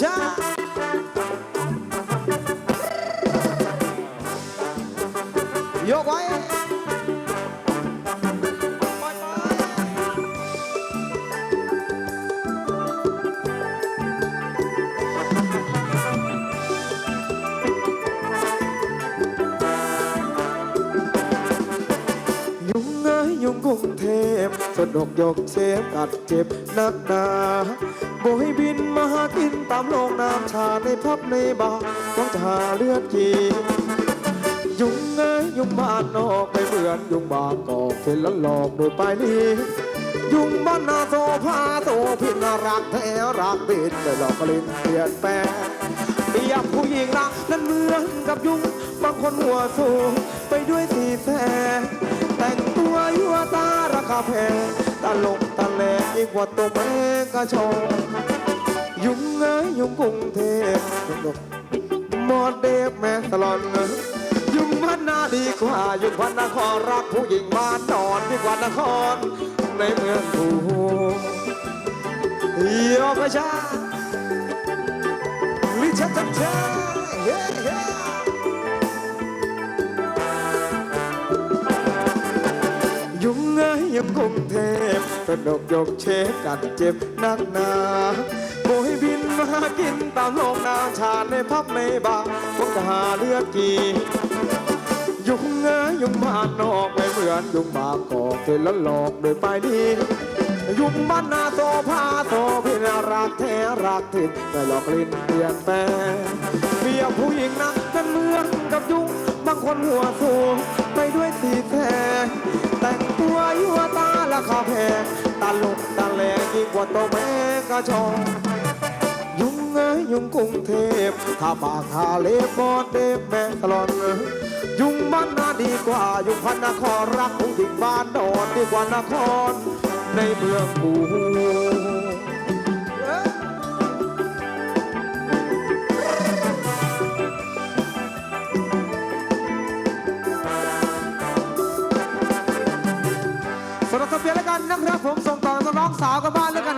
จ้ กรุงเทพสนุกยกเซฟกัดเจ็บนักหนาโบยบินมาหากินตามโลงน้ำชาในพับในบาร์หวังจะหาเลือดกียุงเอ้ยยุงบ้านนอกไม่เหมือนยุงบางกอกเห็นแล้วหลอกโดยปนี้ยุงบ้านนาโซพาโซพินรักแท้รักบินไม่หลอกกลิ้นเปลี่ยนแปลงเปรียบผู้หญิงรักนั้นเหมือนกับยุงบางคนหัวสูงไปด้วยสีแสง วยั่วตาราคาแพงตลกตะแลงยิ่งกว่าตัวแมงกระชองยุงเอ้ยยุงกรุงเทพหมอดเดฟแม่สลอนยุงพันนาดีกว่ายุงพันนครรักผู้หญิงบ้านนอนดีกว่านคร ในเมืองผู้โยกระชาลิชัดชัด ยยุงกรุงเทพสนุกยกเชฟกันเจ็บนักหนาโบยบินมากินตามโลกนาชาในพับในบาร์พวกทหารเลือดกียุงเอ้ยยุงบ้านนอกไม่เหมือนยุงบากอกเห็นล้วหลอกโดยไปดียุงบ้านนาโซพาโซพี่นรักแท้รักถิ่นไม่หลอกลิ้นเปลี่ยนแปลงเมียผู้หญิงนะนั้นเหมือนกับยุงบางคนหัวสูง ไปด้วยสีแทงแต่งตัวยั่วตาราคาแพงตาลกตาแหลงยิ่งกว่าตัวแมงกระชองยุงเอ้ยยุงกรุงเทพถ้าปากทาเล็บบอดเด็บแม่ตลอดยุงบ้านนาดีกว่า ยุงพันนครรักผู้หญิงบ้านดอนดีกว่านคร ในเมืองกู สำหรับทะเบียนแล้วกันนะครับผมส่งต่อน้องสาวกับบ้านแล้วกัน